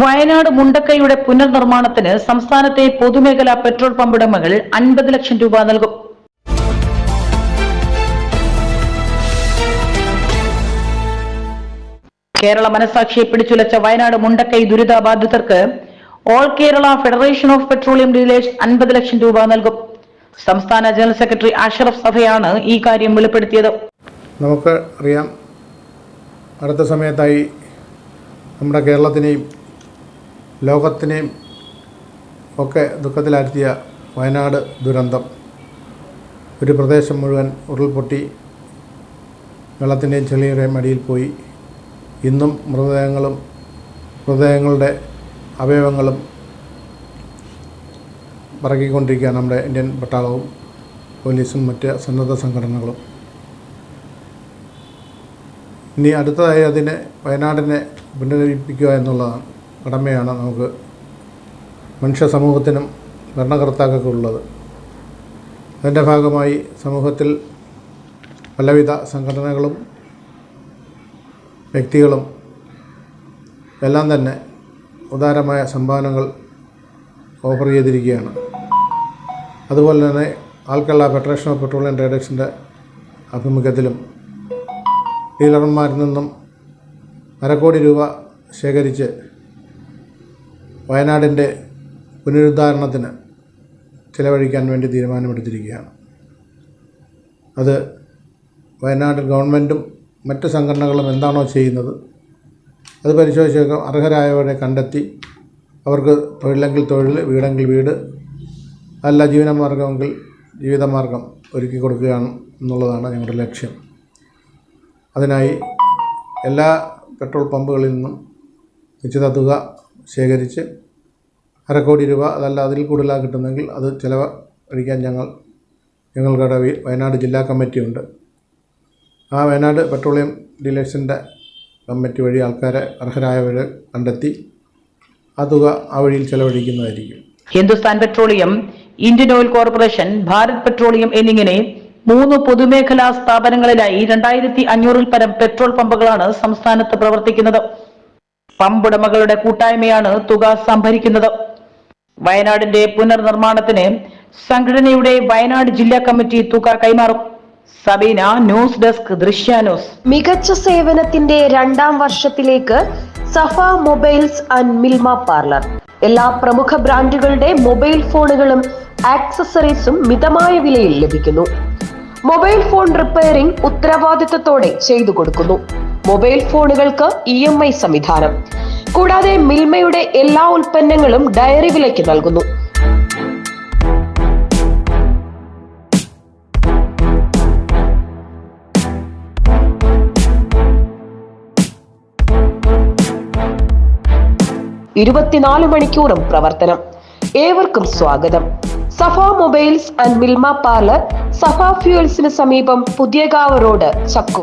വയനാട് മുണ്ടക്കൈയുടെ പുനർനിർമ്മാണത്തിന് സംസ്ഥാനത്തെ പൊതുമേഖലാ പെട്രോൾ പമ്പുടമകൾ അൻപത് ലക്ഷം രൂപ നൽകും. കേരള മനസാക്ഷിയെ പിടിച്ചുലച്ച Wayanad Mundakkai ദുരിതാബാധിതർക്ക് all Kerala federation of petroleum dealers അൻപത് ലക്ഷം രൂപ നൽകും. സംസ്ഥാന ജനറൽ സെക്രട്ടറി അഷറഫ് സഭയാണ് ഈ കാര്യം വെളിപ്പെടുത്തിയത്. നമുക്ക് അറിയാം. അടുത്ത സമയത്തായി നമ്മുടെ കേരളത്തിനെയും ലോകത്തിനെയും ഒക്കെ ദുഃഖത്തിലാഴ്ത്തിയ വയനാട് ദുരന്തം. ഒരു പ്രദേശം മുഴുവൻ ഉരുൾപൊട്ടി വെള്ളത്തിന്റെയും ചെളിയുടെയും അടിയിൽ പോയി. ഇന്നും മൃതദേഹങ്ങളും മൃതദേഹങ്ങളുടെ അവയവങ്ങളും പറക്കിക്കൊണ്ടിരിക്കുകയാണ് നമ്മുടെ ഇന്ത്യൻ പട്ടാളവും പോലീസും മറ്റ് സന്നദ്ധ സംഘടനകളും. ഇനി അടുത്തതായി അതിനെ വയനാടിനെ പുനരുദ്ധരിപ്പിക്കുക എന്നുള്ളതാണ്. കടമയാണ് നമുക്ക് മനുഷ്യ സമൂഹത്തിനും ഭരണകർത്താക്കൾക്കുള്ളത് അതിന്റെ ഭാഗമായി സമൂഹത്തിൽ പലവിധ സംഘടനകളും വ്യക്തികളും എല്ലാം തന്നെ ഉദാരമായ സംഭാവനകൾ ഓഫർ ചെയ്തിരിക്കുകയാണ്. അതുപോലെ തന്നെ ആൾക്കുള്ള ഫെഡറേഷൻ ഓഫ് പെട്രോളിയം ട്രേഡേഴ്സിന്റെ ആഭിമുഖ്യത്തിലും ഡീലർമാരിൽ നിന്നും അരക്കോടി രൂപ ശേഖരിച്ച് വയനാടിന്റെ പുനരുദ്ധാരണത്തിന് ചിലവഴിക്കാൻ വേണ്ടി തീരുമാനമെടുത്തിരിക്കുകയാണ്. അത് വയനാട് ഗവൺമെന്റും മറ്റ് സംഘടനകളും എന്താണോ ചെയ്യുന്നത് അത് പരിശോധിച്ച് അർഹരായവരെ കണ്ടെത്തി അവർക്ക് തൊഴിലെങ്കിൽ തൊഴിൽ വീടെങ്കിൽ വീട് അല്ല ജീവനമാർഗമെങ്കിൽ ജീവിതമാർഗം ഒരുക്കി കൊടുക്കുകയാണ് എന്നുള്ളതാണ് ഞങ്ങളുടെ ലക്ഷ്യം. അതിനായി എല്ലാ പെട്രോൾ പമ്പുകളിൽ നിന്നും നിശ്ചിത തുക ശേഖരിച്ച് അരക്കോടി രൂപ അതല്ല അതിൽ കൂടുതലാണ് കിട്ടുന്നെങ്കിൽ അത് ചിലവഴിക്കാൻ ഞങ്ങൾ ഞങ്ങളുടെ വി- വയനാട് ജില്ലാ കമ്മിറ്റിയുണ്ട് ആ വയനാട് പെട്രോളിയം ഡീലേഴ്സിന്റെ കമ്മിറ്റി വഴി ആൾക്കാരെ അർഹരായവരെ കണ്ടെത്തി ആ തുക ആ വഴിയിൽ ചെലവഴിക്കുന്നതായിരിക്കും. Hindustan petroleum Indian oil corporation Bharat petroleum എന്നിങ്ങനെ മൂന്ന് പൊതുമേഖലാ സ്ഥാപനങ്ങളിലായി രണ്ടായിരത്തി അഞ്ഞൂറിൽ പരം പെട്രോൾ പമ്പുകളാണ് സംസ്ഥാനത്ത് പ്രവർത്തിക്കുന്നത്. പമ്പുടമകളുടെ കൂട്ടായ്മയാണ് തുക സംഭരിക്കുന്നത്. വയനാടിന്റെ പുനർനിർമ്മാണത്തിന് സംഘടനയുടെ വയനാട് ജില്ലാ കമ്മിറ്റി തുക കൈമാറും. Sabeena news desk Drishya news. മികച്ച സേവനത്തിന്റെ രണ്ടാം വർഷത്തിലേക്ക് Safa mobiles and Milma parlour. എല്ലാ പ്രമുഖ ബ്രാൻഡുകളുടെ മൊബൈൽ ഫോണുകളും ആക്സസറീസും മിതമായ വിലയിൽ ലഭിക്കുന്നു. മൊബൈൽ ഫോൺ റിപ്പയറിംഗ് ഉത്തരവാദിത്തത്തോടെ ചെയ്തു കൊടുക്കുന്നു. മൊബൈൽ ഫോണുകൾക്ക് ഇ എം ഐ സംവിധാനം. കൂടാതെ മിൽമയുടെ എല്ലാ ഉൽപ്പന്നങ്ങളും ഡയറി വിലയ്ക്ക് നൽകുന്നു. ഇരുപത്തിനാല് മണിക്കൂറും പ്രവർത്തനം. ഏവർക്കും സ്വാഗതം. Safa mobiles and Milma parlour Safa ഫ്യൂൽസിന് സമീപം പുതിയകാവ് റോഡ് ചക്കു